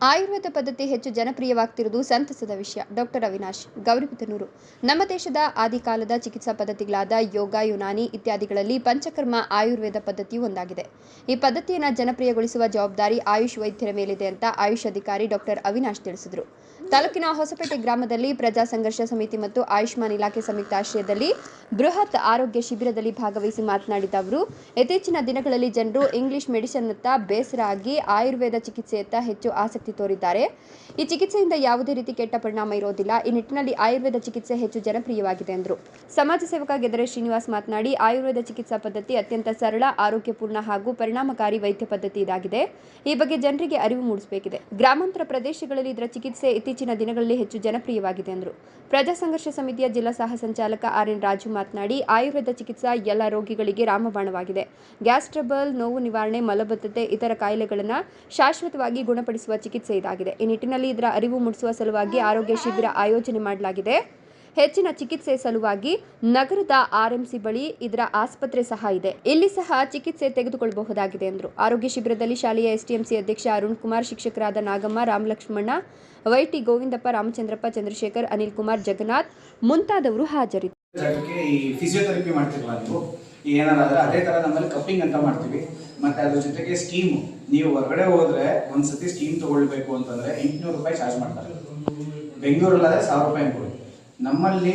ಆಯುರ್ವೇದ ಪದ್ಧತಿ ಹೆಚ್ಚು ಜನಪ್ರಿಯವಾಗ್ತಿರುವುದು ಸಂತಸದ ವಿಷಯ. ಡಾಕ್ಟರ್ ಅವಿನಾಶ್, ಗೌರಿಬಿದನೂರು. ನಮ್ಮ ದೇಶದ ಆದಿಕಾಲದ ಚಿಕಿತ್ಸಾ ಪದ್ಧತಿಗಳಾದ ಯೋಗ, ಯುನಾನಿ ಇತ್ಯಾದಿಗಳಲ್ಲಿ ಪಂಚಕರ್ಮ ಆಯುರ್ವೇದ ಪದ್ಧತಿಯು ಒಂದಾಗಿದೆ. ಈ ಪದ್ಧತಿಯನ್ನು ಜನಪ್ರಿಯಗೊಳಿಸುವ ಜವಾಬ್ದಾರಿ ಆಯುಷ್ ವೈದ್ಯರ ಮೇಲಿದೆ ಅಂತ ಆಯುಷ್ ಅಧಿಕಾರಿ ಡಾಕ್ಟರ್ ಅವಿನಾಶ್ ತಿಳಿಸಿದರು. ತಾಲೂಕಿನ ಹೊಸಪೇಟೆ ಗ್ರಾಮದಲ್ಲಿ ಪ್ರಜಾ ಸಂಘರ್ಷ ಸಮಿತಿ ಮತ್ತು ಆಯುಷ್ಮಾನ್ ಇಲಾಖೆ ಸಂಯುಕ್ತ ಆಶ್ರಯದಲ್ಲಿ ಬೃಹತ್ ಆರೋಗ್ಯ ಶಿಬಿರದಲ್ಲಿ ಭಾಗವಹಿಸಿ ಮಾತನಾಡಿದ ಅವರು, ಇತ್ತೀಚಿನ ದಿನಗಳಲ್ಲಿ ಜನರು ಇಂಗ್ಲಿಷ್ ಮೆಡಿಸಿನ್ನತ್ತ ಬೇಸರ ಆಗಿ ಆಯುರ್ವೇದ ಚಿಕಿತ್ಸೆಯತ್ತ ಹೆಚ್ಚು ಆಸಕ್ತಿ ತೋರಿದ್ದಾರೆ. ಈ ಚಿಕಿತ್ಸೆಯಿಂದ ಯಾವುದೇ ರೀತಿ ಕೆಟ್ಟ ಪರಿಣಾಮ ಇರೋದಿಲ್ಲ. ಈ ನಿಟ್ಟಿನಲ್ಲಿ ಆಯುರ್ವೇದ ಚಿಕಿತ್ಸೆ ಹೆಚ್ಚು ಜನಪ್ರಿಯವಾಗಿದೆ ಎಂದರು. ಸಮಾಜ ಸೇವಕ ಗೆದರೆ ಶ್ರೀನಿವಾಸ್ ಮಾತನಾಡಿ, ಆಯುರ್ವೇದ ಚಿಕಿತ್ಸಾ ಪದ್ಧತಿ ಅತ್ಯಂತ ಸರಳ, ಆರೋಗ್ಯಪೂರ್ಣ ಹಾಗೂ ಪರಿಣಾಮಕಾರಿ ವೈದ್ಯ ಪದ್ಧತಿ ಇದಾಗಿದೆ ಈ ಬಗ್ಗೆ ಜನರಿಗೆ ಅರಿವು ಮೂಡಿಸಬೇಕಿದೆ. ಗ್ರಾಮಾಂತರ ಪ್ರದೇಶಗಳಲ್ಲಿ ಇದರ ಚಿಕಿತ್ಸೆ ಇತ್ತೀಚಿನ ದಿನಗಳಲ್ಲಿ ಹೆಚ್ಚು ಜನಪ್ರಿಯವಾಗಿದೆ ಎಂದರು. ಪ್ರಜಾ ಸಂಘರ್ಷ ಸಮಿತಿಯ ಜಿಲ್ಲಾ ಸಹ ಸಂಚಾಲಕ ಆರ್ ಎನ್ ರಾಜು ಮಾತನಾಡಿ, ಆಯುರ್ವೇದ ಚಿಕಿತ್ಸಾ ಎಲ್ಲ ರೋಗಿಗಳಿಗೆ ರಾಮಬಾಣವಾಗಿದೆ. ಗ್ಯಾಸ್ ಟ್ರಬಲ್, ನೋವು ನಿವಾರಣೆ, ಮಲಬದ್ಧತೆ ಇತರ ಕಾಯಿಲೆಗಳನ್ನು ಶಾಶ್ವತವಾಗಿ ಗುಣಪಡಿಸುವ ಚಿಕಿತ್ಸೆ ಇದಾಗಿದೆ. ಈ ನಿಟ್ಟಿನಲ್ಲಿ ಇದರ ಅರಿವು ಮೂಡಿಸುವ ಸಲುವಾಗಿ ಆರೋಗ್ಯ ಶಿಬಿರ ಆಯೋಜನೆ ಮಾಡಲಾಗಿದೆ. ಹೆಚ್ಚಿನ ಚಿಕಿತ್ಸೆ ಸಲುವಾಗಿ ನಗರದ ಆರ್ಎಂಸಿ ಬಳಿ ಇದರ ಆಸ್ಪತ್ರೆ ಸಹ ಇದೆ. ಇಲ್ಲಿ ಸಹ ಚಿಕಿತ್ಸೆ ತೆಗೆದುಕೊಳ್ಳಬಹುದಾಗಿದೆ ಎಂದರು. ಆರೋಗ್ಯ ಶಿಬಿರದಲ್ಲಿ ಶಾಲೆಯ ಎಸ್ಟಿಎಂಸಿ ಅಧ್ಯಕ್ಷ ಅರುಣ್ ಕುಮಾರ್, ಶಿಕ್ಷಕರಾದ ನಾಗಮ್ಮ, ರಾಮಲಕ್ಷ್ಮಣ, ವೈಟಿ ಗೋವಿಂದಪ್ಪ, ರಾಮಚಂದ್ರಪ್ಪ, ಚಂದ್ರಶೇಖರ್ ಅನಿಲ್ ಕುಮಾರ್ ಜಗನ್ನಾಥ್ ಮುಂತಾದವರು ಹಾಜರಿದ್ದರು. ಜಾಗಕ್ಕೆ ಈ ಫಿಸಿಯೋಥೆರಪಿ ಮಾಡ್ತಿರಲ್ಲ ನೀವು? ಏನಾರಾದ್ರೆ ಅದೇ ತರ ನಮ್ಮಲ್ಲಿ ಕಪ್ಪಿಂಗ್ ಅಂತ ಮಾಡ್ತೀವಿ. ಮತ್ತೆ ಅದ್ರ ಜೊತೆಗೆ ಸ್ಟೀಮ್ ನೀವು ಹೊರಗಡೆ ಹೋದ್ರೆ ಒಂದ್ಸತಿ ಸ್ಟೀಮ್ ತಗೊಳ್ಬೇಕು ಅಂತಂದ್ರೆ ಎಂಟುನೂರು ರೂಪಾಯಿ ಚಾರ್ಜ್ ಮಾಡ್ತಾರೆ. ಬೆಂಗಳೂರಲ್ಲಾದ್ರೆ ಸಾವಿರ ರೂಪಾಯಿ ಕೊಡಿ ನಮ್ಮಲ್ಲಿ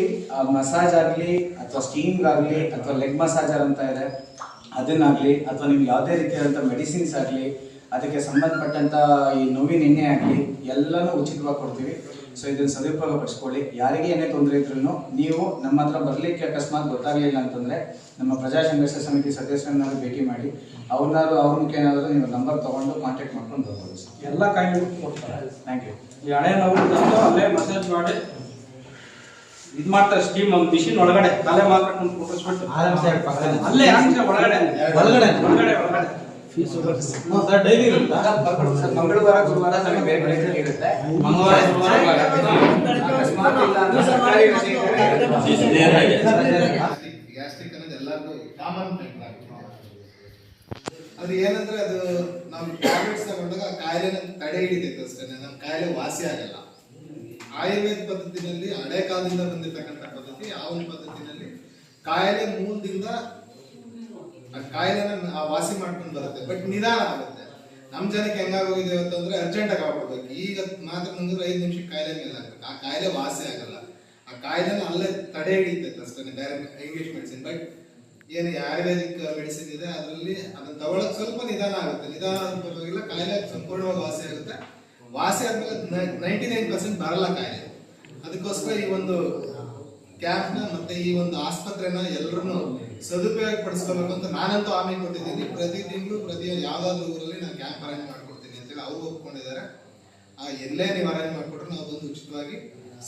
ಮಸಾಜ್ ಆಗಲಿ ಅಥವಾ ಸ್ಟೀಮ್ಗಾಗಲಿ ಅಥವಾ ಲೆಗ್ ಮಸಾಜರ್ ಅಂತ ಇದೆ. ಅದನ್ನಾಗಲಿ ಅಥವಾ ನಿಮ್ಗೆ ಯಾವುದೇ ರೀತಿಯಾದಂಥ ಮೆಡಿಸಿನ್ಸ್ ಆಗಲಿ ಅದಕ್ಕೆ ಸಂಬಂಧಪಟ್ಟಂತ ಈ ನೋವಿನ ಎಣ್ಣೆ ಆಗಲಿ ಎಲ್ಲನೂ ಉಚಿತವಾಗಿ ಕೊಡ್ತೀವಿ. ಸೊ ಇದನ್ನ ಸದುಪಯೋಗ ಪಡಿಸ್ಕೊಳ್ಳಿ. ಯಾರಿಗೆ ಏನೇ ತೊಂದರೆ ಇದ್ರೂ ನೀವು ನಮ್ಮ ಹತ್ರ ಬರ್ಲಿಕ್ಕೆ ಅಕಸ್ಮಾತ್ ಗೊತ್ತಾಗ್ಲಿಲ್ಲ ಅಂತಂದ್ರೆ ನಮ್ಮ ಪ್ರಜಾ ಸಂಘರ್ಷ ಸಮಿತಿ ಸದಸ್ಯರನ್ನಾದ್ರು ಭೇಟಿ ಮಾಡಿ ಅವ್ರನ್ನಾದ್ರು ಅವ್ರ ಏನಾದರೂ ನೀವು ನಂಬರ್ ತಗೊಂಡು ಕಾಂಟ್ಯಾಕ್ಟ್ ಮಾಡ್ಕೊಂಡು ಬರ್ಬೋದು ಸರ್. ಎಲ್ಲ ಕಾಯಿಲೆ ಕೊಡ್ತಾರೆ. ಥ್ಯಾಂಕ್ ಯು ಈ ಹಣೆ ನೋವು ಅಲ್ಲೇ ಮಸಾಜ್ ಮಾಡಿ ಇದು ಮಾಡ್ತಾರೆ ಸ್ಟೀಮ್ ಒಂದು ಮಿಷಿನ್ ಒಳಗಡೆ ತಲೆ ಮಾತ್ರ ಕುಟ್ಟಿಸ್ಬಿಟ್ಟು. ಅಲ್ಲೇ ಒಳಗಡೆ. ಒಳಗಡೆ ಒಳಗಡೆ? ಒಳಗಡೆ. ಒಳಗಡೆ ಸರ್ ಡೈಲಿ ಇರುತ್ತಾ? ಸರ್ ಮಂಗಳವಾರ ಗುರುವಾರ ನಮಗೆ ಬೇರೆ ಬೇರೆ clinic ಇರುತ್ತೆ. ಮಂಗಳವಾರ ಗುರುವಾರ ಅಕಸ್ಮಾತ್ ಇಲ್ಲ ಅಂದ್ರೆ ಸರ್ಕಾರಿ ರಜೆ ಗ್ಯಾಸ್ಟ್ರಿಕ್ ಅನ್ನೋದು ಎಲ್ಲರಿಗೂ ಕಾಮನ್ ಅದು ಏನಂದ್ರೆ ಅದು ನಾವು ಟ್ಯಾಬ್ಲೆಟ್ಸ್ ತಗೊಂಡಾಗ ಆ ಕಾಯಿಲೆನ ತಡೆ ಹಿಡಿತೈತೆ ಅಷ್ಟೇ ನಮ್ಮ ಕಾಯಿಲೆ ವಾಸಿ ಆಗಲ್ಲ ಆಯುರ್ವೇದ ಪದ್ಧತಿನಲ್ಲಿ ಹಳೆ ಕಾಲದಿಂದ ಬಂದಿರತಕ್ಕಂಥ ಪದ್ಧತಿ ಆ ಒಂದು ಪದ್ಧತಿನಲ್ಲಿ ಕಾಯಿಲೆ ಮೂಲದಿಂದ ಆ ಕಾಯಿಲೆನ ವಾಸಿ ಮಾಡ್ಕೊಂಡು ಬರುತ್ತೆ ಬಟ್ ನಿಧಾನ ಆಗುತ್ತೆ. ನಮ್ಮ ಜನಕ್ಕೆ ಹೆಂಗಾಗೋಗಿದೆ ಅಂತಂದ್ರೆ ಅರ್ಜೆಂಟ್ ಆಗಿ ಆಗ್ಬಿಡ್ಬೇಕು. ಈಗ ಮಾತ್ರ ನಂಗಿದ್ರೆ ಐದು ನಿಮಿಷಕ್ಕೆ ಕಾಯಿಲೆ ಮೇಲೆ ಆಗ್ಬೇಕು ಆ ಕಾಯಿಲೆ ವಾಸಿ ಆಗಲ್ಲ. ಆ ಕಾಯಿಲೆನ ಅಲ್ಲೇ ತಡೆ ಹಿಡಿಯುತ್ತೆ ಅಷ್ಟೇ ಡೈರೆಕ್ಟ್ ಇಂಗ್ಲಿಷ್ ಮೆಡಿಸಿನ್ ಬಟ್ ಏನು ಆಯುರ್ವೇದಿಕ್ ಮೆಡಿಸಿನ್ ಇದೆ, ಅದರಲ್ಲಿ ಅದನ್ನ ತಗೊಳಕ್ ಸ್ವಲ್ಪ ನಿಧಾನ ಆಗುತ್ತೆ. ನಿಧಾನ ಪರವಾಗಿಲ್ಲ, ಕಾಯಿಲೆ ಸಂಪೂರ್ಣವಾಗಿ ವಾಸಿ ಆಗುತ್ತೆ. ವಾಸಿ ಆದ್ಮೇಲೆ ನೈಂಟಿ ನೈನ್ ಪರ್ಸೆಂಟ್ ಬರಲ್ಲ ಕಾಯಿಲೆ. ಅದಕ್ಕೋಸ್ಕರ ಈ ಒಂದು ಕ್ಯಾಂಪ್ನ ಮತ್ತೆ ಈ ಒಂದು ಆಸ್ಪತ್ರೆನ ಎಲ್ಲರೂ ಸದುಪಯೋಗ ಪಡಿಸ್ಕೋಬೇಕು ಅಂತ ನಾನಂತೂ ಆಮೇಲೆ ಕೊಟ್ಟಿದ್ದೀನಿ. ಪ್ರತಿ ತಿಂಗಳು ಪ್ರತಿ ಯಾವ್ದಾದ್ರು ಊರಲ್ಲಿ ನಾನು ಕ್ಯಾಂಪ್ ಅರೇಂಜ್ ಮಾಡ್ಕೊಡ್ತೀನಿ ಅಂತೇಳಿ ಅವರು ಒಪ್ಕೊಂಡಿದ್ದಾರೆ. ಆ, ಎಲ್ಲೇ ನೀವು ಅರೇಂಜ್ ಮಾಡಿಕೊಟ್ರು ನಾವು ಬಂದು ಉಚಿತವಾಗಿ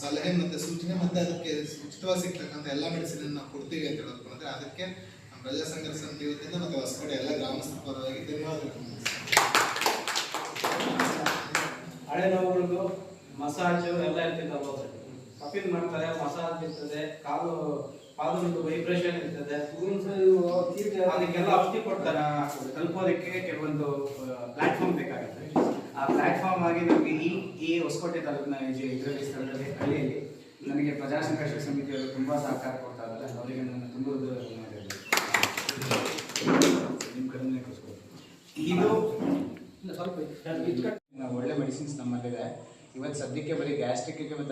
ಸಲಹೆ ಮತ್ತೆ ಸೂಚನೆ ಮತ್ತೆ ಅದಕ್ಕೆ ಉಚಿತವಾಗಿ ಸಿಗ್ತಕ್ಕಂಥ ಎಲ್ಲ ಮೆಡಿಸಿನ್ ನಾವು ಕೊಡ್ತೀವಿ ಅಂತ ಹೇಳಿ ಅದಕ್ಕೆ ನಮ್ಮ ಪ್ರಜಾ ಸಂಘರ್ಷ ಸಮಿತಿ ವತಿಯಿಂದ ಮತ್ತೆ ಹೊಸಕೋಟೆ ಎಲ್ಲ ಗ್ರಾಮಸ್ಥರ ಪರವಾಗಿ ಧನ್ಯವಾದಗಳು. ಹಳೆ ನೋವುಗಳು ಮಸಾಜ್ ಎಲ್ಲ ಅವಾಗ ಕಪಿಲ್ ಮಾಡ್ತಾರೆ, ಮಸಾಜ್ ಇರ್ತದೆ, ಕಾಲು ಪಾದದ್ದು ವೈಬ್ರೇಷನ್ ಇರ್ತದೆ. ಅದಕ್ಕೆಲ್ಲ ಔಷಧಿ ಕೊಡ್ತಾರೆ. ತಲುಪೋದಕ್ಕೆ ಕೆಲವೊಂದು ಪ್ಲಾಟ್ಫಾರ್ಮ್ ಬೇಕಾಗುತ್ತೆ. ಆ ಪ್ಲಾಟ್ಫಾರ್ಮ್ ಆಗಿ ನಮಗೆ ಈ ಈ ಹೊಸಕೋಟೆ ತಾಲೂಕಿನ ಇದರಲ್ಲಿ ಸ್ಥಳದಲ್ಲಿ ಹಳ್ಳಿಯಲ್ಲಿ ನನಗೆ ಪ್ರಜಾ ಸಂಘರ್ಷ ಸಮಿತಿಯವರು ತುಂಬಾ ಸಹಕಾರ ಕೊಡ್ತಾ ಇದ್ದಾರೆ. ಅವರಿಗೆ ನನ್ನ ತುಂಬ ನಿಮ್ಮ ಕಡೆನೇ ಇದು ಒಳ್ಳೆ ಮೆಡಿಸಿನ್ಸ್ ನಮ್ಮಲ್ಲಿದೆ. ಇವತ್ತು ಸದ್ಯಕ್ಕೆ ಬರೀ ಗ್ಯಾಸ್ಟ್ರಿಕ್ಗೆ ಮತ್ತು